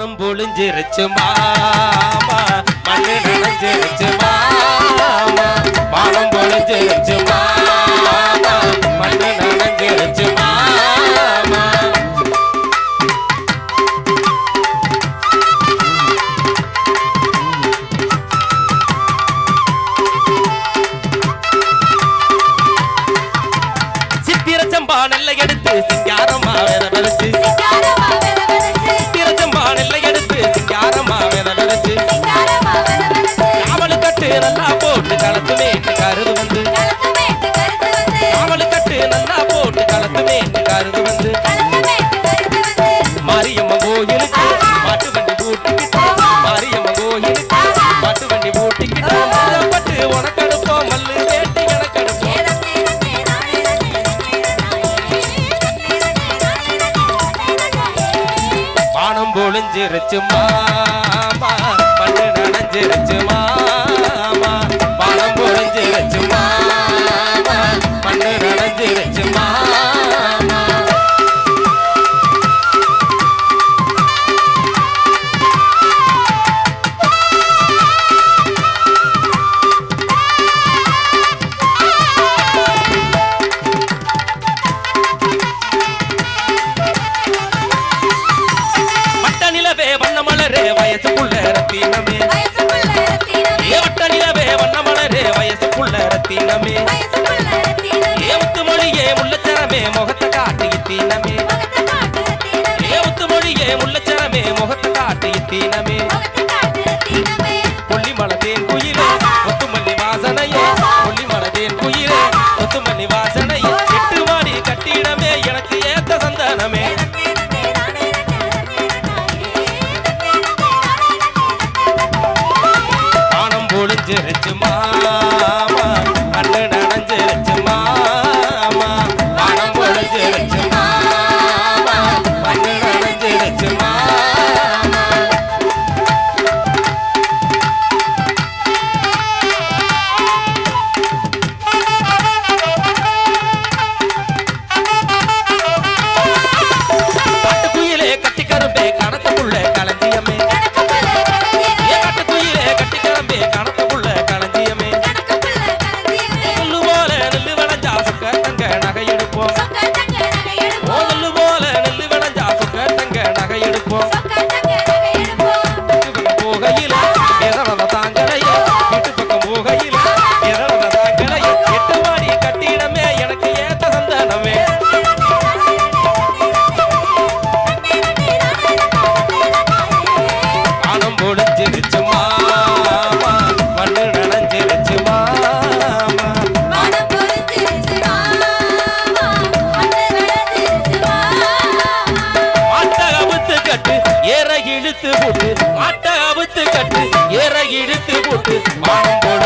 நனைஞ்சிருச்சு மாமா. மண்ணு நனைஞ்சிருச்சு மாமா. வானம் பொழிஞ்சிருச்சு மாமா. மண்ணு நனைஞ்சிருச்சு மாமா. சித்திர சம்பா நெல்லை எடுத்து சிங்காரமா வேத வலிச்சு போட்டு களத்து மேட்டு கருது வந்து. காவலு கட்டு நல்லா போட்டு களத்து மேட்டு கருது வந்து. மாரியம்மன் கோயிலுக்கு மாட்டு வண்டி பூட்டிக்கிட்டு. மாரியம்மன் கோயிலுக்கு மாட்டு வண்டி பூட்டிக்கிட்டு. பட்டு உனக்கடுப்போம் மல்லு வேட்டி எனக்கடுப்போம். நேரம் நேரம் வயசுக்குள்ள ரத்தினமே வயசுக்குள்ள ரத்தினமே, ஏ வட்ட நிலவே வண்ண மலரே வயசுக்குள்ள ரத்தினமே வயசுக்குள்ள ரத்தினமே, ஏ முத்துமொழியே முள்ளச்சரமே முகத்தை காட்டு இத்தீனமே முகத்தை காட்டு ரத்தினமே, ஏ முத்துமொழியே முள்ளச்சரமே முகத்தை காட்டு இத்தீனமே જ રચમાં இழுத்து போட்டு ஆட்ட அவுத்து கட்டு ஏற இழுத்து போட்டு மானம்